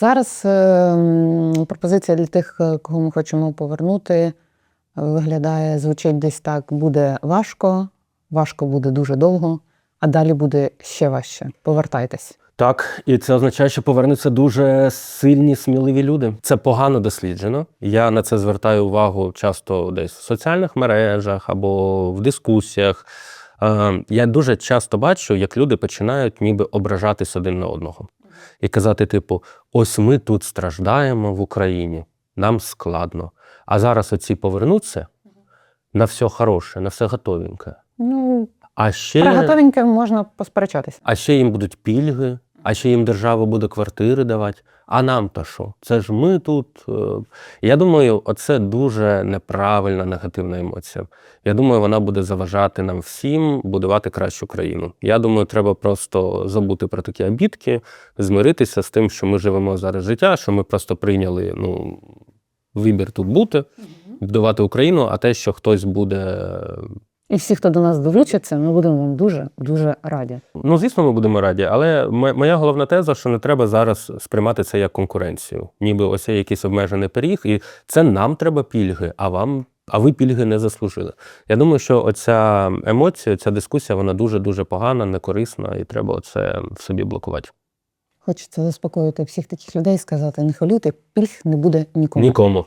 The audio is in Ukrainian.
Зараз е, пропозиція для тих, е, кого ми хочемо повернути, е, виглядає, звучить десь так: буде важко, важко буде дуже довго, а далі буде ще важче. Повертайтесь. Так, і це означає, що повернуться дуже сильні, сміливі люди. Це погано досліджено. Я на це звертаю увагу часто десь в соціальних мережах або в дискусіях. Я дуже часто бачу, як люди починають ніби ображатись один на одного і казати, типу, ось ми тут страждаємо в Україні, нам складно. А зараз оці повернуться на все хороше, на все готовеньке. Ну, А ще... про готовеньке можна посперечатися. А ще їм будуть пільги, а ще їм держава буде квартири давати. А нам то що? Це ж ми тут. е. Я думаю, оце дуже неправильна негативна емоція. Я думаю, вона буде заважати нам всім будувати кращу країну. Я думаю, треба просто забути про такі обідки, змиритися з тим, що ми живемо зараз життя, що ми просто прийняли ну, вибір тут бути, будувати Україну, а те, що хтось буде І всі, хто до нас долучаться, ми будемо вам дуже дуже раді. Ну, звісно, ми будемо раді, але моя головна теза, що не треба зараз сприймати це як конкуренцію. Ніби ось є якийсь обмежений пиріг, і це нам треба пільги, а вам. А ви пільги не заслужили. Я думаю, що оця емоція, ця дискусія, вона дуже дуже погана, некорисна, і треба оце в собі блокувати. Хочеться заспокоїти всіх таких людей і сказати: не хвилюйте, пільг не буде нікому. Нікому.